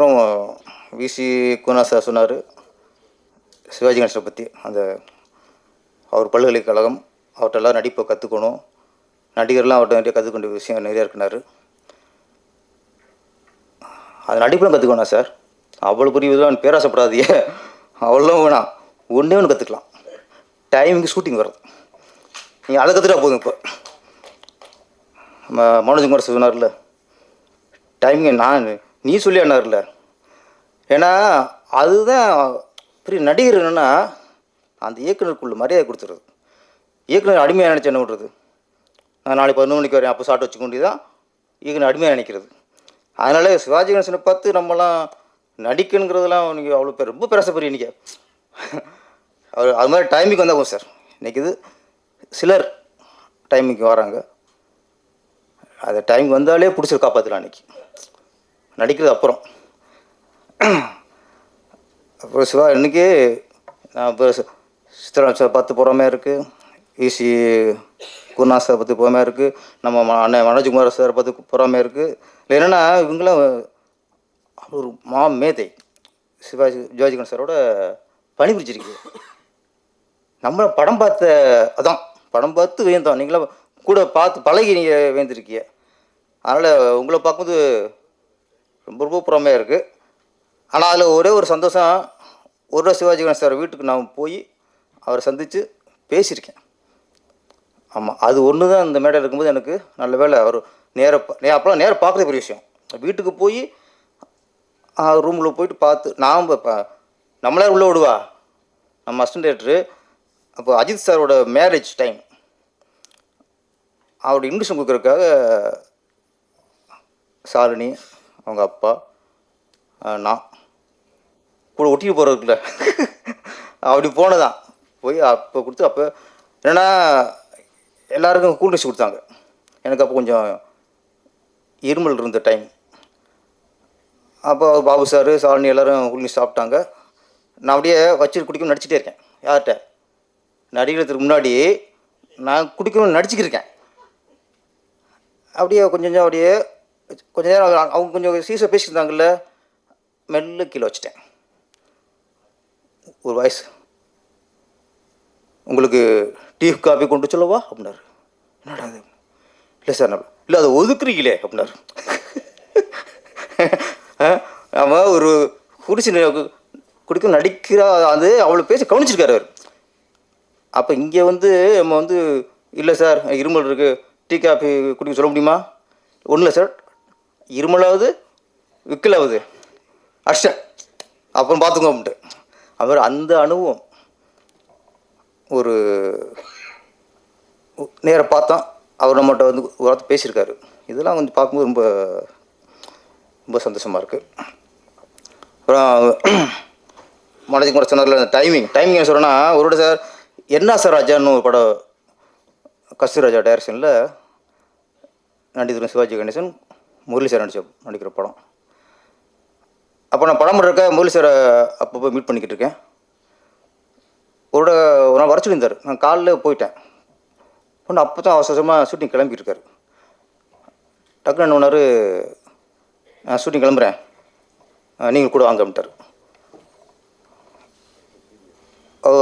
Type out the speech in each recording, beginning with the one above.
அப்புறம் விசி குணா சார் சொன்னார் சிவாஜி கணேசனை பற்றி அந்த அவர் பல்கலைக்கழகம் அவர்கிட்டலாம் நடிப்பை கற்றுக்கணும் நடிகர்லாம் அவர்கிட்ட நிறைய கற்றுக்கொண்ட விஷயம் நிறையா இருக்கினார். அது நடிப்புலாம் கற்றுக்கணும் சார். அவ்வளோ பெரிய இதெல்லாம் பேராசப்படாதீங்க. அவ்வளோ வேணாம். ஒன்றே ஒன்று கற்றுக்கலாம் டைமிங்கு ஷூட்டிங் வர்றது. நீங்கள் அதை கற்றுட்டா போதும் இப்போ. நம்ம மனோஜ் குமார் சொன்னார்ல டைமிங் நான் நீ சொல்லி அண்ணார்ல ஏன்னா அதுதான் பெரிய நடிகர் என்னென்னா அந்த இயக்குனருக்குள்ள மரியாதை கொடுத்துருது இயக்குனர் அடிமையாக நினச்சி என்ன பண்ணுறது நான் நாளைக்கு பதினொன்று மணிக்கு வரேன் அப்போ சாப்பிட்டு வச்சுக்க தான் இயக்குனர் அடிமையாக நினைக்கிறது. அதனால் சிவாஜி கணேசனை பார்த்து நம்மலாம் நடிக்கணுங்கிறதுலாம் நீங்கள் அவ்வளோ பேர் ரொம்ப பெருச பெரிய இன்றைக்கி அவர் அது மாதிரி டைமிங் வந்தால் சார். இன்றைக்கி இது சிலர் டைமிங்க்கு வராங்க. அது டைம் வந்தாலே பிடிச்சிரு காப்பாற்றலாம் அன்றைக்கி நடிக்கிறது அப்புறம் அப்புறம் சிவா இன்னைக்கு நான் இப்போ சித்திரா சார் பார்த்து போகிற இருக்குது ஈசி குருநா சார் பற்றி போகாமல் இருக்குது நம்ம ம- அண்ணன் மனோஜ்குமார் சார் பார்த்து போகிற மாதிரி இருக்குது இல்லை என்னென்னா இவங்களாம் ஒரு மா மேதை சிவாஜி சிவாஜி சாரோட பணிபுரிச்சிருக்கு நம்ம படம் பார்த்த அதான் படம் பார்த்து வியந்தோம் நீங்களும் கூட பார்த்து பழகி நீங்கள் வியந்திருக்கீங்க அதனால் உங்களை பார்க்கும்போது ரொம்ப புறமே புறமையாக இருக்குது ஆனால் அதில் ஒரே ஒரு சந்தோஷம் ஒரு சிவாஜி கணேசர் சார் வீட்டுக்கு நான் போய் அவரை சந்தித்து பேசியிருக்கேன். ஆமாம் அது ஒன்று தான் இந்த மேடையில் இருக்கும்போது எனக்கு நல்ல வேலை. அவர் நேர நே அப்போலாம் நேராக பார்க்குறது பெரிய விஷயம். வீட்டுக்கு போய் ரூமில் போயிட்டு பார்த்து நாம் இப்போ நம்மளே உள்ளே விடுவா? நம்ம அசிஸ்டன்ட் டேரக்டரு அப்போ அஜித் சாரோட மேரேஜ் டைம் அவரோட இன்விடேஷன் கொடுக்குறதுக்காக சாலினி அவங்க அப்பா நான். கூட ஒட்டிட்டு போகிறதுக்குல அப்படி போனதான். போய் அப்போ கொடுத்து அப்போ என்னென்னா எல்லாருக்கும் கூல் ட்ரிங்க்ஸ் கொடுத்தாங்க. எனக்கு அப்போ கொஞ்சம் இருமல் இருந்த டைம் அப்போ பாபு சார் சாலினி எல்லோரும் கூல் ட்ரிங்க்ஸ் சாப்பிட்டாங்க. நான் அப்படியே வச்சு குடிக்கணும் நடிச்சிட்டே இருக்கேன். யார்கிட்ட? நடிக்கிறதுக்கு முன்னாடி நான் குடிக்கணும்னு நடிச்சுக்கிருக்கேன் அப்படியே கொஞ்சம் கொஞ்சம் அப்படியே கொஞ்ச நேரம் அவங்க- கொஞ்சம் சீசை பேசியிருந்தாங்கல்ல? மெல்ல கீழே வச்சுட்டேன். ஒரு வாய்ஸ். உங்களுக்கு டீ காபி கொண்டு சொல்லவா? அப்படின்னாரு. என்னடா அது இல்லை சார் நான் இல்லை அதை ஒதுக்குறீங்களே அப்படின்னாரு. அவன் ஒரு குடிச்சு குடிக்க நடிக்கிற அது அவ்வளோ பேசி கவனிச்சிருக்காரு அவர். அப்போ இங்கே வந்து நம்ம வந்து இல்லை சார் இருமல் இருக்குது டீ காஃபி குடிக்க சொல்ல முடியுமா? ஒன்றும் இல்லை சார். இருமலாவது விக்கலாவது. அஷ்டன் அப்புறம் பார்த்துங்க அப்படின்ட்டு. அவர் அந்த அனுபவம் ஒரு நேராக பார்த்தோம். அவர் நம்மகிட்ட வந்து ஒரு வார்த்தை பேசியிருக்காரு. இதெல்லாம் வந்து பார்க்கும்போது ரொம்ப ரொம்ப சந்தோஷமாக இருக்குது அப்புறம் மனோஜ் கூட சொன்னார்ல அந்த டைமிங் டைமிங் என்ன சொல்கிறேன்னா ஒரு சார் என்ன சார் ராஜான்னு ஒரு படம் கஸ்தூர் ராஜா டைரக்ஷனில் நடிகர் சிவாஜி கணேசன் முரளி சார் நடிச்ச நடிக்கிற படம். அப்போ நான் படம் இருக்க முரளி சாரை அப்பப்போ மீட் பண்ணிக்கிட்டு இருக்கேன். ஒரு ஒரு நாள் வர சொல்லியிருந்தார் நான் காலைல போயிட்டேன். ஒன்று அப்போ தான் அவசரமாக ஷூட்டிங் கிளம்பிட்டு இருக்காரு. என்ன பண்ணாரு? நான் ஷூட்டிங் கிளம்புறேன். நீங்கள் கூட வாங்க அப்படின்ட்டார்.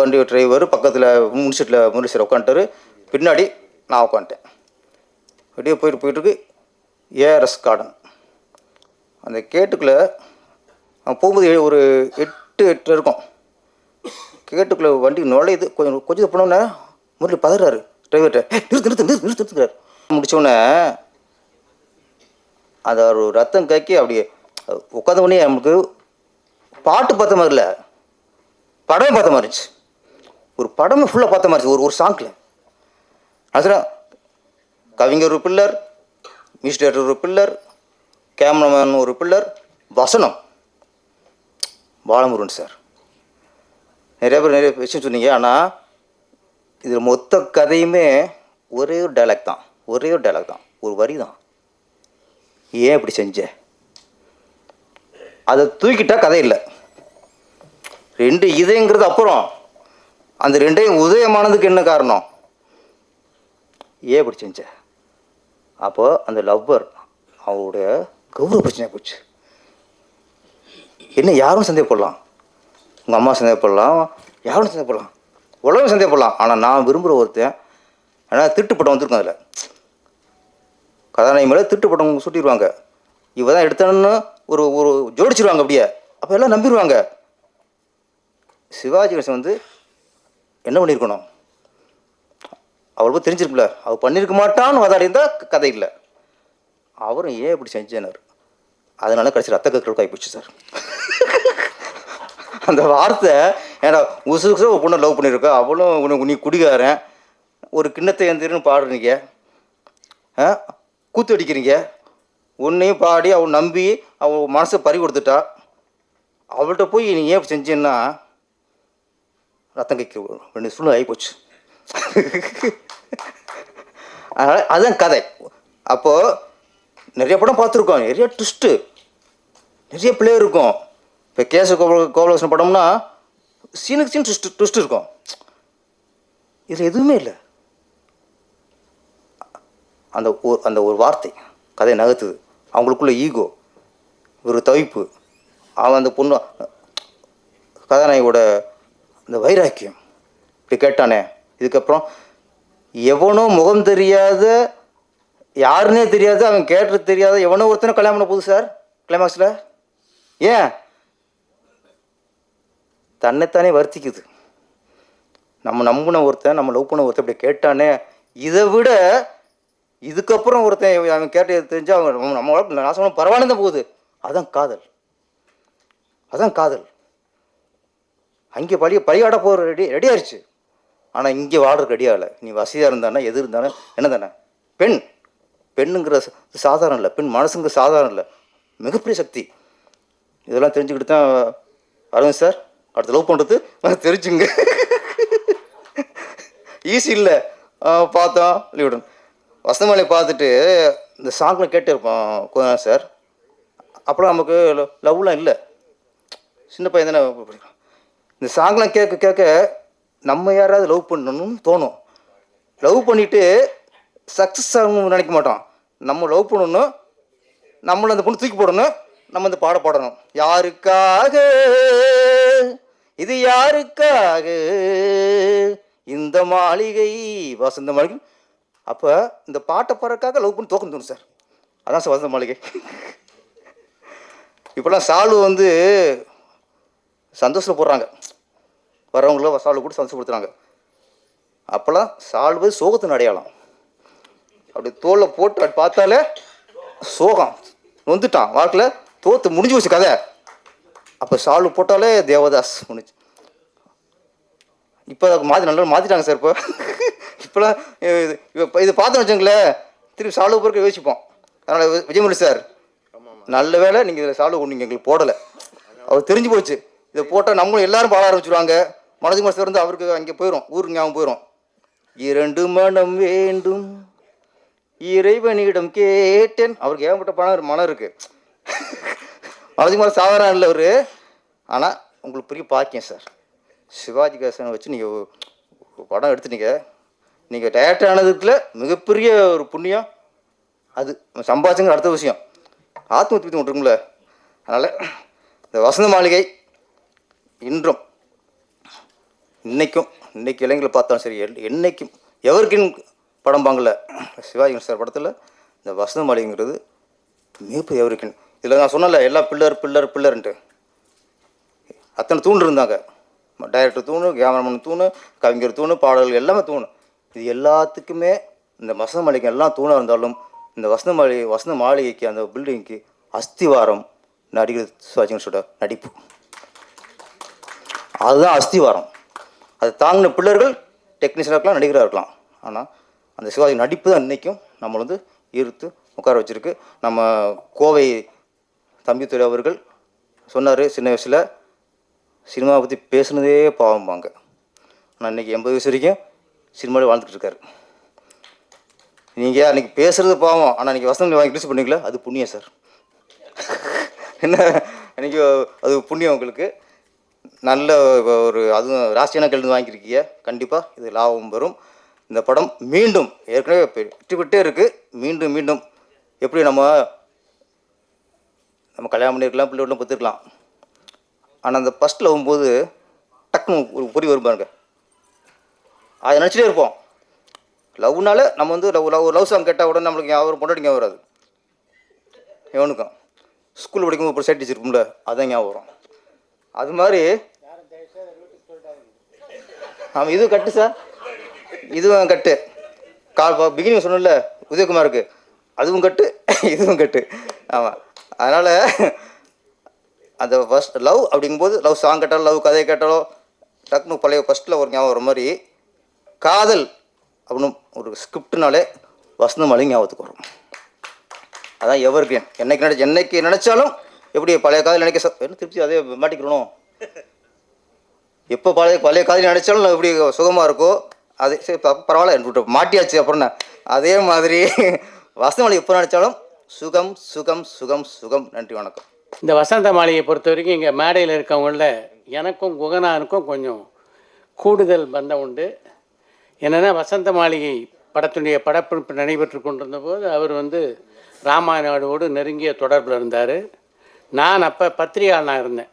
வண்டி டிரைவர் பக்கத்தில் முன்சீட்டில் சீட்டில் சார் உட்காந்துட்டாரு. பின்னாடி நான் உட்காந்துட்டேன். அப்படியே போயிட்டு போயிட்டுருக்கு ஏஆர்எஸ் கார்டன் அந்த கேட்டுக்குள்ளே போகும்போது ஒரு எட்டு எட்டு இருக்கும். கேட்டுக்குள்ளே வண்டி நுழையுது. கொஞ்சம் கொஞ்சம் போனோடனே முரளி பதறாரு. டிரைவர்கிட்ட நிறுத்து நிறுத்து நிறுத்து நிறுத்து நிறுத்துக்கிறார். முடிச்சோடனே அது ஒரு ரத்தம் கக்கி அப்படியே உட்காந்த உடனே நமக்கு பாட்டு பார்த்த மாதிரி இல்லை. படமே பார்த்த மாதிரி இருந்துச்சு. ஒரு படமே ஃபுல்லாக பார்த்த மாதிரி இருந்துச்சு. ஒரு ஒரு சாங்கில் அதுதான் கவிஞர் ஒரு பில்லர் மியூசிக் ஒரு பில்லர் கேமராமேன் ஒரு பில்லர் வசனம். பாலமுருகன் சார். நிறைய பேர் நிறைய விஷயம் சொன்னீங்க ஆனால் இதில் மொத்த கதையுமே ஒரே ஒரு டைலாக் தான். ஒரே ஒரு டைலாக் தான். ஒரு வரி தான். ஏன் இப்படி செஞ்ச? அதை தூக்கிட்டா கதை இல்லை. ரெண்டு இதயங்கிறது அப்புறம். அந்த ரெண்டையும் உதயமானதுக்கு என்ன காரணம்? ஏன் இப்படி செஞ்ச? அப்போ அந்த லவ்வர் அவருடைய கௌரவ பிரச்சனை போச்சு. என்ன யாரும் சந்தேகப்படலாம். உங்கள் அம்மா சந்தேகப்படலாம் யாரும் சந்தேகப்படலாம். உலகம் சந்தேகப்படலாம். ஆனால் நான் விரும்புகிற ஒருத்தன் ஆனால் திட்டுப்படம் வந்திருக்கும் அதில். கதாநாயகி மேலே திட்டுப்படம் சுட்டிடுவாங்க இவ தான் எடுத்தான்னு ஒரு ஒரு ஜோடிச்சிருவாங்க அப்படியே. அப்போ எல்லாம் நம்பிடுவாங்க சிவாஜி கணேசன் வந்து என்ன பண்ணியிருக்கணும் அவளுக்கு தெரிஞ்சிருக்குல்ல அவள் பண்ணியிருக்க மாட்டான்னு வாதாடியிருந்தால் கதை இல்லை. அவரும் ஏன் இப்படி செஞ்சேனார்? அதனால கடைசி ரத்த கற்களுக்கு ஆகிப்போச்சு சார். அந்த வார்த்தை ஏன்னா உசு ஒரு பொண்ணை லவ் பண்ணியிருக்கா அவளும் உனக்கு நீ குடிகாரன். ஒரு கிண்ணத்தை எந்திரன்னு பாடுறீங்க. ஆ? கூத்து அடிக்கிறீங்க. உன்னையும் பாடி அவள் நம்பி அவள் மனசை பறி கொடுத்துட்டா. அவள்கிட்ட போய் நீ ஏன் செஞ்சேன்னா ரத்தம் கைக்கு ரெண்டு சூழ்நிலை ஆகிப்போச்சு அதனால் அதுதான் கதை. அப்போது நிறைய படம் பார்த்துருக்கோம். நிறைய ட்விஸ்ட்டு நிறைய பிளே இருக்கும். இப்போ கேச கோபால கோபாலகிருஷ்ணன் படம்னா சீனுக்கு சீன் ட்விஸ்ட் ட்விஸ்ட் இருக்கும். இதில் எதுவுமே இல்லை. அந்த ஒரு அந்த ஒரு வார்த்தை கதையை நகர்த்துது. அவங்களுக்குள்ள ஈகோ ஒரு தவிப்பு. அவன் அந்த பொண்ணு கதாநாயகியோட அந்த வைராக்கியம். இப்படி கேட்டானே இதுக்கப்புறம் எவனோ முகம் தெரியாத யாருன்னே தெரியாது அவன் கேட்டு தெரியாத எவனோ ஒருத்தனை கல்யாணம் பண்ண போகுது சார் கிளைமாக்ஸில் ஏன்? தன்னைத்தானே வருத்திக்குது. நம்ம நம்பின ஒருத்தன் நம்ம லவ் பண்ண ஒருத்தன் இப்படி கேட்டானே இதை விட இதுக்கப்புறம் ஒருத்தன் அவன் கேட்டு தெரிஞ்சு அவன் நம்ம நான் நாசம் பரவாயில்ல தான் போகுது. அதான் காதல். அதான் காதல். அங்கே பழி பழியாட போகிற ரெடி ரெடி ஆயிடுச்சு ஆனால் இங்கே வாடுறதுக்கு ரெடி நீ வசதியாக இருந்தானே எது இருந்தாலும் என்ன தானே? பெண். பெண்ணுங்கிற சாதாரணம் இல்லை. பெண் மனசுங்கிற சாதாரணம் இல்லை. மிகப்பெரிய சக்தி. இதெல்லாம் தெரிஞ்சுக்கிட்டு தான் அரவிந்த் சார் அடுத்த லவ் பண்ணுறது தெரிஞ்சுங்க. ஈஸி இல்லை. பார்த்தோம் லீவிடன் வசந்தமலை பார்த்துட்டு இந்த சாங்கில் கேட்டு இருப்போம் கொஞ்ச நாள் சார் அப்புறம் நமக்கு லவ்லாம் இல்லை. சின்ன பையன் தானே இந்த சாங்லாம் கேட்க கேட்க நம்ம யாராவது லவ் பண்ணணும்னு தோணும். லவ் பண்ணிவிட்டு சக்ஸஸ் ஆகணும்னு நினைக்க மாட்டோம். நம்ம லவ் பண்ணணும். நம்மளை அந்த பொண்ணு தூக்கி போடணும். நம்ம இந்த பாட பாடணும். யாருக்காக? இது யாருக்காக? இந்த மாளிகை வசந்த மாளிகை. அப்போ இந்த பாட்டை பாடுறதுக்காக லவ் பண்ணி தோக்கம் தோணும் சார் அதான் சார் வசந்த மாளிகை. இப்போலாம் சாலு வந்து சந்தோஷத்தில் போடுறாங்க. வரவங்கள சால்வு கூட சந்தோஷப்படுத்துறாங்க அப்போல்லாம் சால்வு சோகத்தின் அடையாளம். அப்படி தோலை போட்டு அப்படி பார்த்தாலே சோகம். நொந்துட்டான். வாழ்க்கையில் தோற்று முடிஞ்சு போச்சு கதை. அப்போ சால்வு போட்டாலே தேவதாஸ் முடிஞ்சு இப்போ மாற்றி நல்லா மாற்றிட்டாங்க சார் இப்போ. இப்போலாம் இது இப்போ இது பார்த்தோன்னு வச்சுங்களேன் திருப்பி சால்வு பொறுக்க யோசிப்போம். அதனால் விஜயமுடி சார். நல்ல வேளை நீங்கள் இதில் சால்வு கொண்டு எங்களுக்கு போடலை. அவர் தெரிஞ்சு போச்சு. இதை போட்டால் நம்மளும் எல்லாரும் பாட ஆரம்பிச்சுருவாங்க. மனது மாதம் வந்து அவருக்கு அங்கே போயிடும் ஊருக்கு ஞாபகம் போயிடும் இரண்டு மனம் வேண்டும் இறைவனிடம் கேட்டேன். அவருக்கு ஏகப்பட்ட பணம் மனம் இருக்கு. மனது மாதம் சாதாரண இல்லை அவர். ஆனால் உங்களுக்கு பெரிய பாக்கியம் சார். சிவாஜி கேசனை வச்சு நீங்கள் படம் எடுத்துட்டீங்க. நீங்கள் டேரக்டர் ஆனதுக்குள்ள மிகப்பெரிய ஒரு புண்ணியம். அது சம்பாதிச்சுங்கிற அடுத்த விஷயம். ஆத்ம திருப்தி ஒன்று இருக்கும்ல. அதனால் இந்த வசந்த மாளிகை இன்றும் இன்றைக்கும் இன்றைக்கி இளைஞர்கள் பார்த்தாலும் சரி என்றைக்கும் என்னைக்கும் எவருக்கின் படம் பாங்கல சிவாஜி சார் படத்தில் இந்த வசந்த மாளிகைங்கிறது மிகப்பெரிய எவருக்கின் இதில் நான் சொன்னல எல்லா பில்லர் பில்லர் பில்லர்ன்ட்டு அத்தனை தூண் இருந்தாங்க. டைரக்டர் தூணு கேமராமேன் தூணு கவிஞர் தூணு பாடல்கள் எல்லாமே தூணு. இது எல்லாத்துக்குமே இந்த வசந்த மாளிகை எல்லாம் தூணாக இருந்தாலும் இந்த வசந்த மாளிகை வசந்த மாளிகைக்கு அந்த பில்டிங்க்கு அஸ்திவாரம் நடிகர் சிவாஜி கணேசனோட நடிப்பு. அதுதான் அஸ்திவாரம். அது தாங்கின பிள்ளர்கள் டெக்னீஷியனாக இருக்கலாம் நடிகராக இருக்கலாம். ஆனால் அந்த சிவாஜி நடிப்பு தான் இன்றைக்கும் நம்மளை வந்து ஈர்த்து உட்கார வச்சுருக்கு. நம்ம கோவை தம்பித்துறை அவர்கள் சொன்னார் சின்ன வயசில் சினிமாவை பற்றி பேசுனதே பாவம்பாங்க ஆனால் இன்றைக்கி எண்பது வயசு வரைக்கும் சினிமாவில் வாழ்ந்துட்டு இருக்காரு. நீங்கள் அன்றைக்கி பேசுகிறது பாவம். ஆனால் அன்றைக்கி வசனம் வாங்கி ரிலீஸ் பண்ணீங்களா? அது புண்ணியம் சார். என்ன? அன்றைக்கி அது புண்ணியம் உங்களுக்கு. நல்ல ஒரு அதுவும் ராசியான கல்வி வாங்கியிருக்கீங்க. கண்டிப்பாக இது லாபம் வரும். இந்த படம் மீண்டும் ஏற்கனவே வெற்றி பெற்றே இருக்குது மீண்டும் மீண்டும் எப்படி நம்ம நம்ம கல்யாணம் பண்ணியிருக்கலாம் பிள்ளை வீட்டில் பத்துருக்கலாம் ஆனால் அந்த ஃபஸ்ட்டில் வரும்போது டக்குனு ஒரு பொறி வரும் பாருங்க. அதை நினச்சிட்டே இருப்போம். லவ்னால நம்ம வந்து லவ் லவ் லவ் சாங் கேட்டால் உடனே நம்மளுக்கு ஞாபகம் பொண்டாட்டி ஞாபகம் வராது. எவனுக்கும் ஸ்கூல் படிக்கும்போது ஒரு சைட் டீச்சர் இருக்கும்ல அதான் ஞாபகம் வரும். அது மாதிரி ஆமாம் இதுவும் கட்டு சார். இதுவும் கட்டு. கால் பிகினிங் சொன்னல உதயகுமாருக்கு. அதுவும் கட்டு இதுவும் கட்டு. ஆமாம் அதனால் அந்த ஃபஸ்ட் லவ் அப்படிங்கும்போது லவ் சாங் கேட்டாலும் லவ் கதை கேட்டாலோ டக்குனு பழைய ஃபஸ்ட்டில் ஒரு ஞாபகம் வர மாதிரி காதல் அப்படின்னு ஒரு ஸ்கிரிப்ட்னாலே வசந்த மலை ஞாபகத்துக்கு வரும். அதான் எவருக்கு என்னைக்கு நினைச்ச என்னைக்கு நினச்சாலும் எப்படி பழைய காதல் நினைக்க என்ன திருப்தி அதே மாட்டிக்கிறணும். இப்போ பழைய பழைய காதல் நினைச்சாலும் எப்படி சுகமாக இருக்கோ அது சரி பரவாயில்ல எனக்கு மாட்டியாச்சு அப்புறம் அதே மாதிரி வசந்தமலை எப்போ நினைச்சாலும் சுகம் சுகம் சுகம் சுகம். நன்றி வணக்கம். இந்த வசந்த மாளிகையை பொறுத்த வரைக்கும் இங்கே மேடையில் இருக்கவங்கள எனக்கும் குகனானுக்கும் கொஞ்சம் கூடுதல் பந்தம் உண்டு. என்னென்னா வசந்த மாளிகை படத்துடைய படப்பிடிப்பு நடைபெற்று கொண்டிருந்த போது அவர் வந்து ராமாநாடுவோடு நெருங்கிய தொடர்பில் இருந்தார். நான் அப்போ பத்திரிகையாளனாக இருந்தேன்.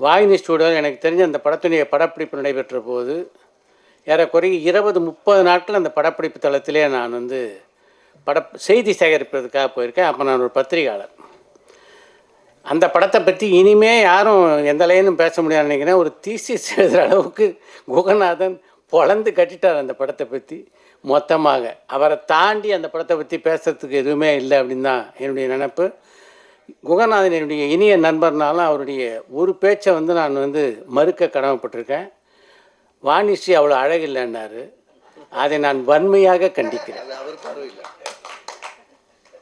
வாகினி ஸ்டூடியோவில் எனக்கு தெரிஞ்ச அந்த படத்துடைய படப்பிடிப்பு நடைபெற்ற போது ஏறக்குறைய இருபது முப்பது நாட்கள் அந்த படப்பிடிப்பு தளத்திலே நான் வந்து பட செய்தி சேகரிப்பதற்காக போயிருக்கேன். அப்போ நான் ஒரு பத்திரிகையாளர். அந்த படத்தை பற்றி இனிமே யாரும் எந்த லைனும் பேச முடியாது நினைக்கிறேன். ஒரு தீசிஸ் எழுதுகிற அளவுக்கு குகநாதன் பொழந்து கட்டிட்டார் அந்த படத்தை பற்றி மொத்தமாக அவரை தாண்டி அந்த படத்தை பற்றி பேசுறதுக்கு எதுவுமே இல்லை அப்படின்னு தான் என்னுடைய நினப்பு. குகநாதன் என்னுடைய இனிய நண்பர்னாலும் அவருடைய ஒரு பேச்சை வந்து நான் வந்து மறுக்க கடமைப்பட்டிருக்கேன். வாணிஸ்ரீ அவ்வளோ அழகில்லைன்னாரு. அதை நான் வன்மையாக கண்டிக்கிறேன்.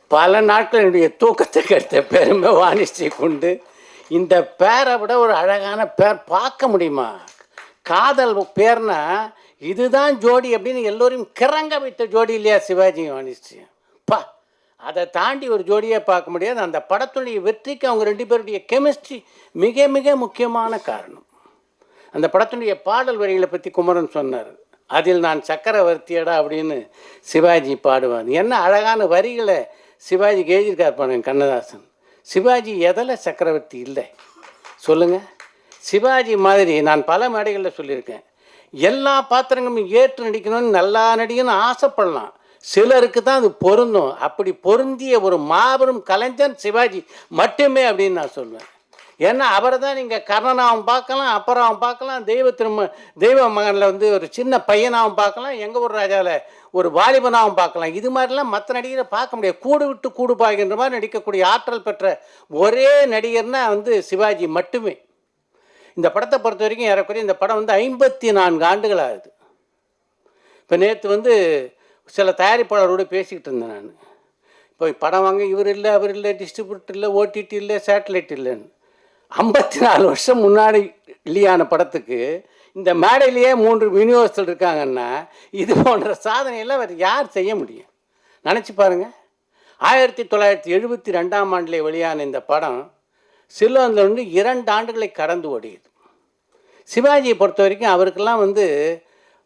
பல நாட்கள் என்னுடைய தூக்கத்தை கெடுத்த பெருமை வாணிஸ்ரீ கொண்டு. இந்த பேரை விட ஒரு அழகான பேர் பார்க்க முடியுமா? காதல் பேர்னா இதுதான் ஜோடி அப்படின்னு எல்லோரையும் கிறங்க வைத்த ஜோடி இல்லையா சிவாஜி வாணிஸ்ரீ? அதை தாண்டி ஒரு ஜோடியை பார்க்க முடியாது. அந்த படத்துடைய வெற்றிக்கு அவங்க ரெண்டு பேருடைய கெமிஸ்ட்ரி மிக மிக முக்கியமான காரணம். அந்த படத்துடைய பாடல் வரிகளை பற்றி குமரன் சொன்னார். அதில் நான் சக்கரவர்த்தியடா அப்படின்னு சிவாஜி பாடுவார். என்ன அழகான வரிகளை சிவாஜிக்கு எழுதியிருக்கார் பாருங்க கண்ணதாசன். சிவாஜி எதில் சக்கரவர்த்தி இல்லை? சொல்லுங்கள் சிவாஜி மாதிரி நான் பல மேடைகளில் சொல்லியிருக்கேன். எல்லா பாத்திரங்களும் ஏற்று நடிக்கணும்னு நல்லா நடிக்கணும்னு ஆசைப்படலாம். சிலருக்கு தான் அது பொருந்தும். அப்படி பொருந்திய ஒரு மாபெரும் கலைஞன் சிவாஜி மட்டுமே அப்படின்னு நான் சொல்லுவேன் ஏன்னா அவரை தான் நீங்கள் கர்ணனாகவும் பார்க்கலாம் அப்புறம் பார்க்கலாம் தெய்வ திரும்ப தெய்வ மகனில் வந்து ஒரு சின்ன பையனாகவும் பார்க்கலாம் எங்கள் ஊர் ராஜாவில் ஒரு வாலிபனாகவும் பார்க்கலாம். இது மாதிரிலாம் மற்ற நடிகரை பார்க்க முடியாது. கூடு விட்டு கூடு பாய்கின்ற மாதிரி நடிக்கக்கூடிய ஆற்றல் பெற்ற ஒரே நடிகர்னா வந்து சிவாஜி மட்டுமே. இந்த படத்தை பொறுத்த வரைக்கும் ஏறக்குறைய இந்த படம் வந்து ஐம்பத்தி நான்கு ஆண்டுகள் ஆகுது இப்போ நேற்று வந்து சில தயாரிப்பாளரோடு பேசிக்கிட்டு இருந்தேன் நான். இப்போ படம் வாங்க இவர் இல்லை அவர் இல்லை டிஸ்ட்ரிபியூட்டர் இல்லை ஓடிடி இல்லை சேட்டலைட் இல்லைன்னு. ஐம்பத்தி நாலு வருஷம் முன்னாடி இல்லையான படத்துக்கு இந்த மேடையிலேயே மூன்று விநியோகத்தில் இருக்காங்கன்னா இது போன்ற சாதனையெல்லாம் வேறு யார் செய்ய முடியும்? நினச்சி பாருங்கள் ஆயிரத்தி தொள்ளாயிரத்தி எழுபத்தி ரெண்டாம் ஆண்டிலே வெளியான இந்த படம் சிலோனில் இரண்டு ஆண்டுகளை கடந்து ஓடியது. சிவாஜியை பொறுத்த வரைக்கும் அவருக்கெல்லாம் வந்து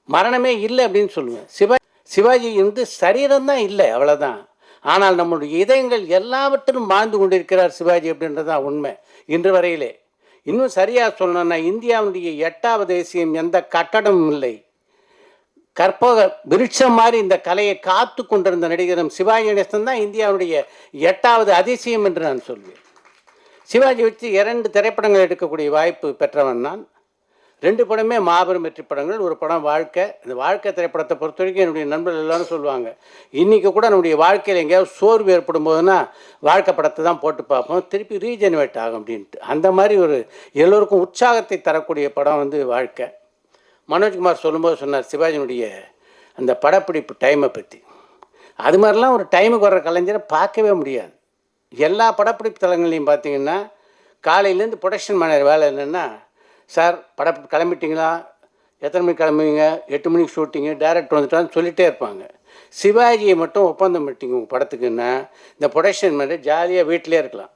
மரணமே இல்லை அப்படின்னு சொல்லுவேன். சிவா சிவாஜி வந்து சரீரம் தான் இல்லை அவ்வளோதான் ஆனால் நம்மளுடைய இதயங்கள் எல்லாவற்றிலும் வாழ்ந்து கொண்டிருக்கிறார் சிவாஜி அப்படின்றது தான் உண்மை இன்று வரையிலே. இன்னும் சரியாக சொல்லணும்னா இந்தியாவுடைய எட்டாவது தேசியம் எந்த கட்டடமும் இல்லை. கற்பக விருட்சம் மாதிரி இந்த கலையை காத்து கொண்டிருந்த நடிகரும் சிவாஜி கணேசன் தான் இந்தியாவுடைய எட்டாவது அதிசயம் என்று நான் சொல்வேன். சிவாஜி வச்சு இரண்டு திரைப்படங்கள் எடுக்கக்கூடிய வாய்ப்பு பெற்றவன் நான். ரெண்டு படமே மாபெரும் வெற்றி படங்கள். ஒரு படம் வாழ்க்கை. இந்த வாழ்க்கை திரைப்படத்தை பொறுத்த வரைக்கும் என்னுடைய நண்பர்கள் எல்லாரும் சொல்லுவாங்க. இன்றைக்கி கூட நம்முடைய வாழ்க்கையில் எங்கேயாவது சோர்வு ஏற்படும் போதுன்னா வாழ்க்கை படத்தை தான் போட்டு பார்ப்போம். திருப்பி ரீஜெனரேட் ஆகும் அப்படின்ட்டு. அந்த மாதிரி ஒரு எல்லோருக்கும் உற்சாகத்தை தரக்கூடிய படம் வந்து வாழ்க்கை. மனோஜ்குமார் சொல்லும்போது சொன்னார் சிவாஜினுடைய அந்த படப்பிடிப்பு டைமை பற்றி அது மாதிரிலாம் ஒரு டைமுக்கு வர்ற கலைஞரை பார்க்கவே முடியாது. எல்லா படப்பிடிப்பு தலங்கள்லையும் பார்த்தீங்கன்னா காலையிலேருந்து ப்ரொடக்ஷன் மேனர் வேலை என்னென்னா சார் படம் கிளம்பிட்டீங்களா? எத்தனை மணிக்கு கிளம்புவீங்க? எட்டு மணிக்கு ஷூட்டிங்கு டேரக்டர் வந்துட்டான்னு சொல்லிகிட்டே இருப்பாங்க. சிவாஜியை மட்டும் ஒப்பந்தம் பண்ணிட்டீங்க உங்கள் படத்துக்குன்னா. இந்த ப்ரொடக்ஷன் மேலே ஜாலியாக வீட்டிலே இருக்கலாம்.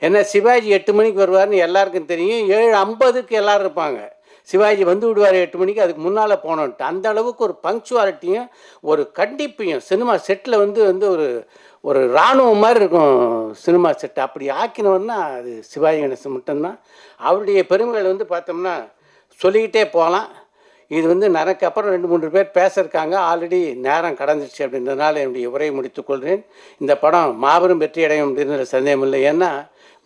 ஏன்னா சிவாஜி எட்டு மணிக்கு வருவார்னு எல்லாருக்கும் தெரியும். ஏழு ஐம்பதுக்கு எல்லோரும் இருப்பாங்க. சிவாஜி வந்து விடுவார் எட்டு மணிக்கு அதுக்கு முன்னால் போனோன்ட்டு. அந்த அளவுக்கு ஒரு பங்க்சுவாலிட்டியும் ஒரு கண்டிப்பையும் சினிமா செட்டில் வந்து வந்து ஒரு ஒரு இராணுவம் மாதிரி இருக்கும் சினிமா செட் அப்படி ஆக்கினவன்னா அது சிவாஜி கணேசன் மட்டும்தான். அவருடைய பெருமைகள் வந்து பார்த்தோம்னா சொல்லிக்கிட்டே போகலாம். இது வந்து எனக்கு அப்புறம் ரெண்டு மூன்று பேர் பேசியிருக்காங்க. ஆல்ரெடி நேரம் கடந்துச்சு அப்படின்றதுனால என்னுடைய உரையை முடித்துக்கொள்கிறேன் இந்த படம் மாபெரும் வெற்றி அடையும் அப்படின்ற சந்தேகம் இல்லை. ஏன்னா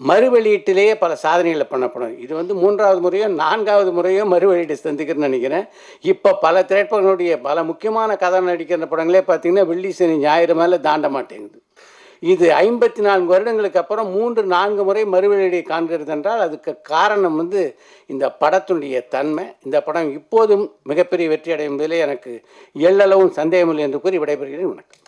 மறுவெளியீட்டிலேயே பல சாதனைகளை பண்ணப்படும். இது வந்து மூன்றாவது முறையோ நான்காவது முறையோ மறுவெளியீடு சந்திக்கிறேன்னு நினைக்கிறேன். இப்போ பல திரைப்படங்களுடைய பல முக்கியமான கதை நடிக்கிற படங்களே பார்த்தீங்கன்னா வெள்ளி சனி ஞாயிறு மேலே தாண்ட மாட்டேங்குது. இது ஐம்பத்தி நான்கு வருடங்களுக்கு அப்புறம் மூன்று நான்கு முறை மறுவெளியை காண்கிறது என்றால் அதுக்கு காரணம் வந்து இந்த படத்தினுடைய தன்மை. இந்த படம் இப்போதும் மிகப்பெரிய வெற்றி அடையும் என்பதிலே எனக்கு எள்ளளவும் சந்தேகமில்லை என்று கூறி விடைபெறுகிறேன். வணக்கம்.